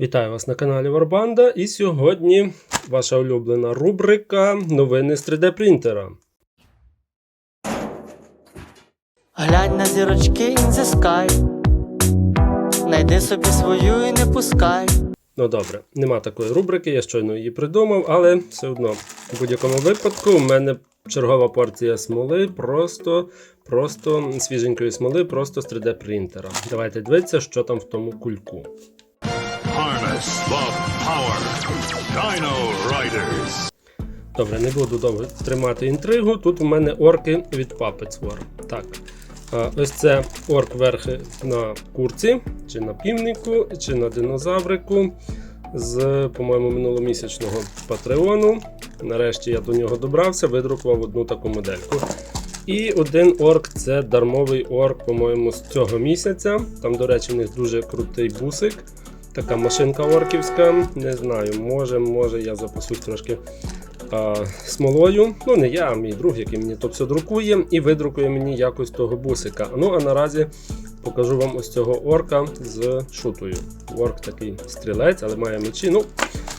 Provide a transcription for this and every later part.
Вітаю вас на каналі Варбанда. І сьогодні ваша улюблена рубрика Новини з 3D принтера. Глянь на зірочки in the sky Найди собі свою і не пускай. Ну добре, нема такої рубрики, я щойно її придумав, але все одно в будь-якому випадку у мене чергова порція смоли, просто, просто свіженької смоли, просто з 3D принтера. Давайте дивитися, що там в тому кульку. Harness the power. Dino Riders. Добре, не буду довго тримати інтригу. Тут у мене орки від Puppets War. Так. Ось це орк верхи на курці, чи на півнику, чи на динозаврику з, по-моєму, минуломісячного патреону. Нарешті я до нього добрався, видрукував одну таку модельку. І один орк це дармовий орк, по-моєму, з цього місяця. Там, до речі, в них дуже крутий бусик. Така машинка орківська. Не знаю, може, може я запасусь трошки а, смолою. Ну, не я, а мій друг, який мені то все друкує, і видрукує мені якось того бусика. Ну, а наразі покажу вам ось цього орка з шутою. Орк такий стрілець, але має мечі. Ну,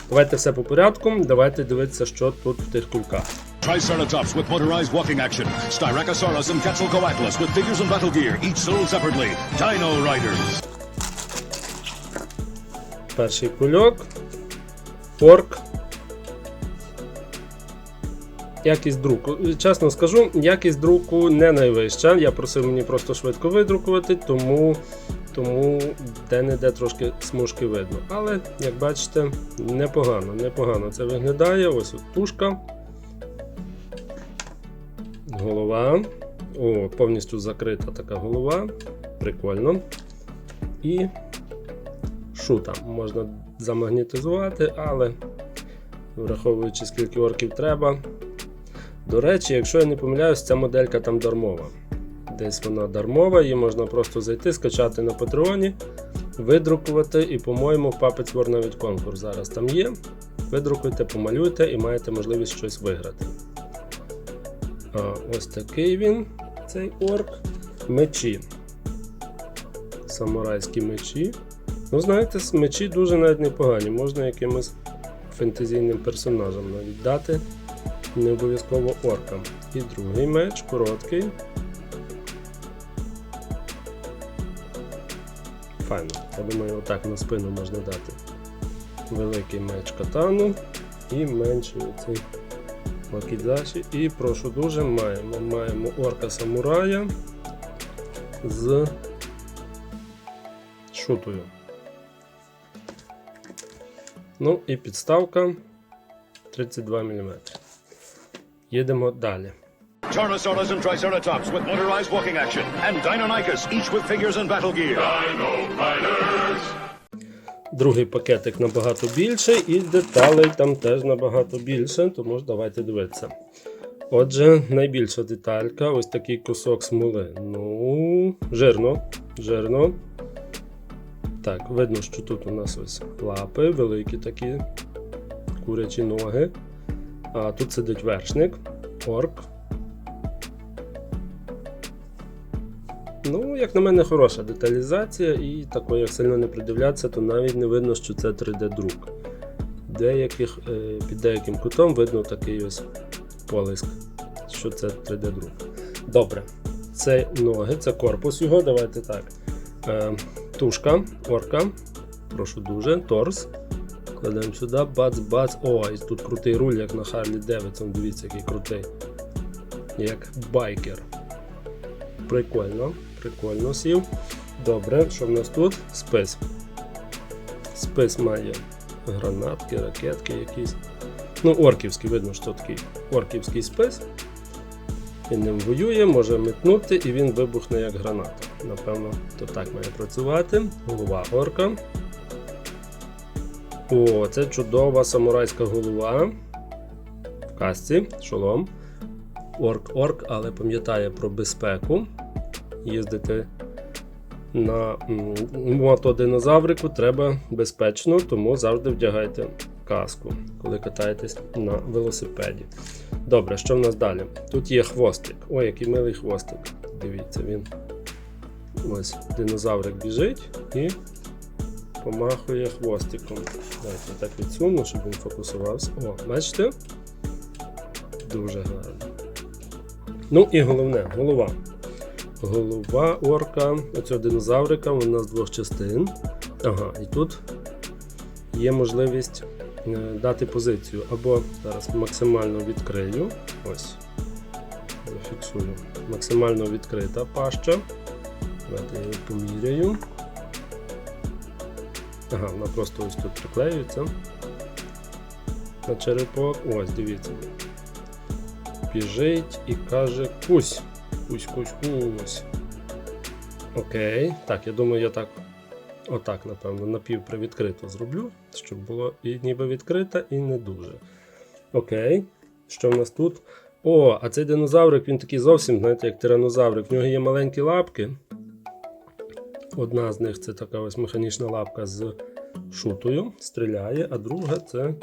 давайте все по порядку. Давайте дивитися, що тут в тих кульках. Triceratops with motorized walking action. Styracosaurus and Quetzalcoatlus with figures and battle gear, each sold separately. Dino Riders. Перший кульок. Орк. Якість друку. Чесно скажу, якість друку не найвища. Я просив мені просто швидко видрукувати, тому, тому де-не-де трошки смужки видно. Але, як бачите, непогано, непогано це виглядає. Ось от тушка. Голова. О, повністю закрита така голова. Прикольно. І шута можна замагнітизувати, але враховуючи скільки орків треба. До речі, якщо я не помиляюсь, ця моделька там дармова. Десь вона дармова, її можна просто зайти, скачати на Патреоні, видрукувати, і, по-моєму, в Puppets навіть конкурс зараз там є. Видрукуйте, помалюйте і маєте можливість щось виграти. А, ось такий він, цей орк. Мечі. Самурайські мечі. Ну, знаєте, мечі дуже навіть непогані. Можна якимось фентезійним персонажам навіть дати. Не обов'язково оркам. І другий меч, короткий. Файно. Я думаю, отак на спину можна дати. Великий меч катану і менший оцей макідзаші. І прошу дуже, маємо. Маємо орка самурая з шутою. Ну і підставка 32 мм. Їдемо далі. Tyrannosaurus and Triceratops with motorized walking action. And Deinonychus, each with figures and battle gear. Другий пакетик набагато більший, і деталей там теж набагато більше, тому ж давайте дивитися. Отже, найбільша деталька ось такий кусок смоли. Ну, жирно, жирно. Так, видно, що тут у нас ось лапи, великі такі курячі ноги. А тут сидить вершник, орк. Ну, як на мене, хороша деталізація, і такою, як сильно не придивлятися, то навіть не видно, що це 3D-друк. Деяких, е, під деяким кутом видно такий ось полиск, що це 3D-друк. Добре, це ноги, це корпус його. Давайте так. Тушка, орка. Прошу дуже, торс. Кладемо сюди, бац-бац. О, і тут крутий руль, як на Харлі Девідсон. Дивіться, який крутий. Як байкер. Прикольно, прикольно сів. Добре, що в нас тут? Спис. Спис має гранатки, ракетки якісь. Ну, орківський, видно, що такий орківський спис. Він ним воює, може метнути і він вибухне як граната. Напевно, то так має працювати. Голова орка. О, це чудова самурайська голова. В касці, шолом. Орк-орк, але пам'ятає про безпеку. Їздити на мотодинозаврику треба безпечно, тому завжди вдягайте каску, коли катаєтесь на велосипеді. Добре, що в нас далі? Тут є хвостик. Ой, який милий хвостик. Дивіться, він. Ось динозаврик біжить і помахує хвостиком. Давайте так відсуну, щоб він фокусувався. О, бачите? Дуже гарно. Ну і головне, голова. Голова орка, оцього динозаврика, вона з двох частин. Ага, і тут є можливість е, дати позицію. Або зараз максимально відкрию. Ось. Фіксую. Максимально відкрита паща. Давайте я її поміряю. Ага, вона просто ось тут приклеюється. На черепок. Ось, дивіться. Біжить і каже кусь. Кусь, кусь, кусь. Окей. Так, я думаю, я так. Отак, напевно, напівпривідкрито зроблю, щоб було і ніби відкрито, і не дуже. Окей. Що в нас тут? О, а цей динозаврик, він такий зовсім, знаєте, як тиранозаврик. В нього є маленькі лапки. Одна з них це така ось механічна лапка з шутою, стріляє, а друга це,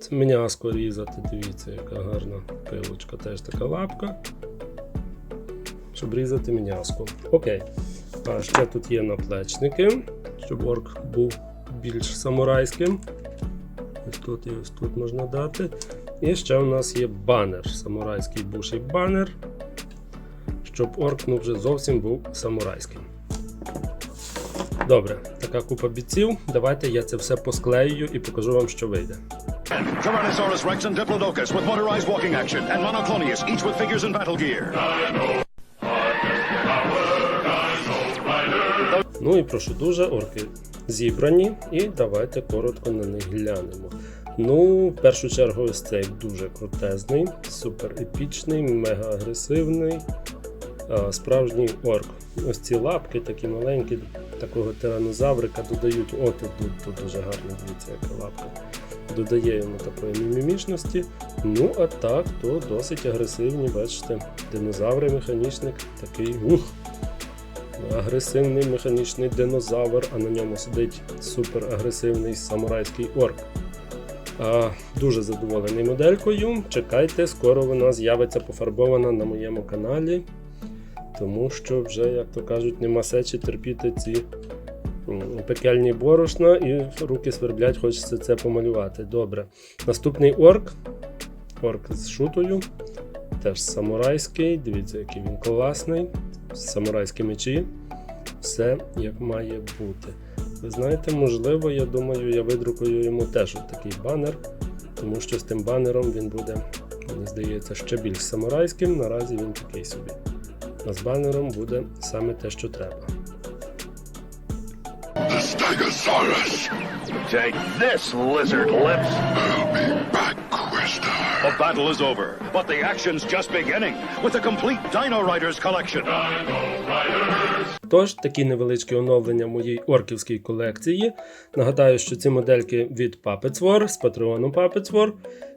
це м'яско різати. Дивіться, яка гарна пилочка. Теж така лапка. Щоб різати м'яско. Окей. А ще тут є наплечники, щоб орк був більш самурайським. Ось тут і ось тут можна дати. І ще у нас є банер, самурайський буший банер, щоб орк ну, вже зовсім був самурайським. Добре, така купа бійців. Давайте я це все посклею і покажу вам, що вийде. Tyrannosaurus Rex and Diplodocus with motorized walking action, and Monoclonius, each with figures and battle gear. Ну і прошу дуже, орки зібрані, і давайте коротко на них глянемо. Ну, в першу чергу, ось цей дуже крутезний, супер епічний, мега агресивний, справжній орк. Ось ці лапки такі маленькі, такого тиранозаврика додають. О, тут, дуже гарно, дивіться, яка лапка. Додає йому такої мімімішності. Ну, а так, то досить агресивні, бачите, динозаври механічник, такий ух. Агресивний механічний динозавр, а на ньому сидить суперагресивний самурайський орк. А, дуже задоволений моделькою. Чекайте, скоро вона з'явиться пофарбована на моєму каналі. Тому що вже, як то кажуть, нема сечі терпіти ці пекельні борошна і руки сверблять, хочеться це помалювати. Добре. Наступний орк. Орк з шутою. Теж самурайський. Дивіться, який він класний. Самурайські мечі. Все як має бути. Ви знаєте, можливо, я думаю, я видрукую йому теж такий банер, тому що з тим банером він буде, мені здається, ще більш самурайським. Наразі він такий собі. А з банером буде саме те, що треба. The Stegosaurus. Take this, lizard lips. I'll be back, Questar. The battle is over, but the action's just beginning with the complete Dino Riders collection. Dino Riders! Тож, такі невеличкі оновлення в моїй орківській колекції. Нагадаю, що ці модельки від Puppets War з патреону Puppets War.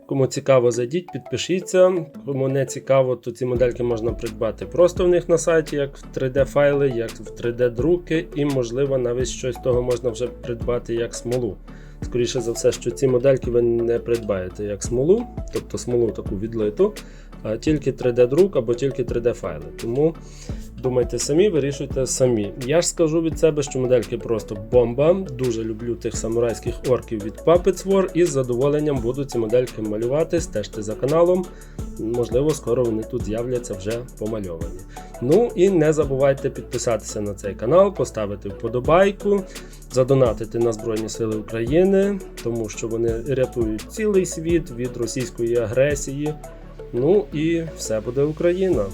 Кому цікаво, зайдіть, підпишіться. Кому не цікаво, то ці модельки можна придбати просто в них на сайті, як в 3D-файли, як в 3D-друки, і, можливо, навіть щось того можна вже придбати як смолу. Скоріше за все, що ці модельки ви не придбаєте як смолу, тобто смолу таку відлиту, а тільки 3D-друк або тільки 3D-файли. Тому думайте самі, вирішуйте самі. Я ж скажу від себе, що модельки просто бомба. Дуже люблю тих самурайських орків від Puppets War і з задоволенням буду ці модельки малювати, стежте за каналом. Можливо, скоро вони тут з'являться вже помальовані. Ну і не забувайте підписатися на цей канал, поставити вподобайку, задонатити на Збройні Сили України, тому що вони рятують цілий світ від російської агресії. Ну і все буде Україна.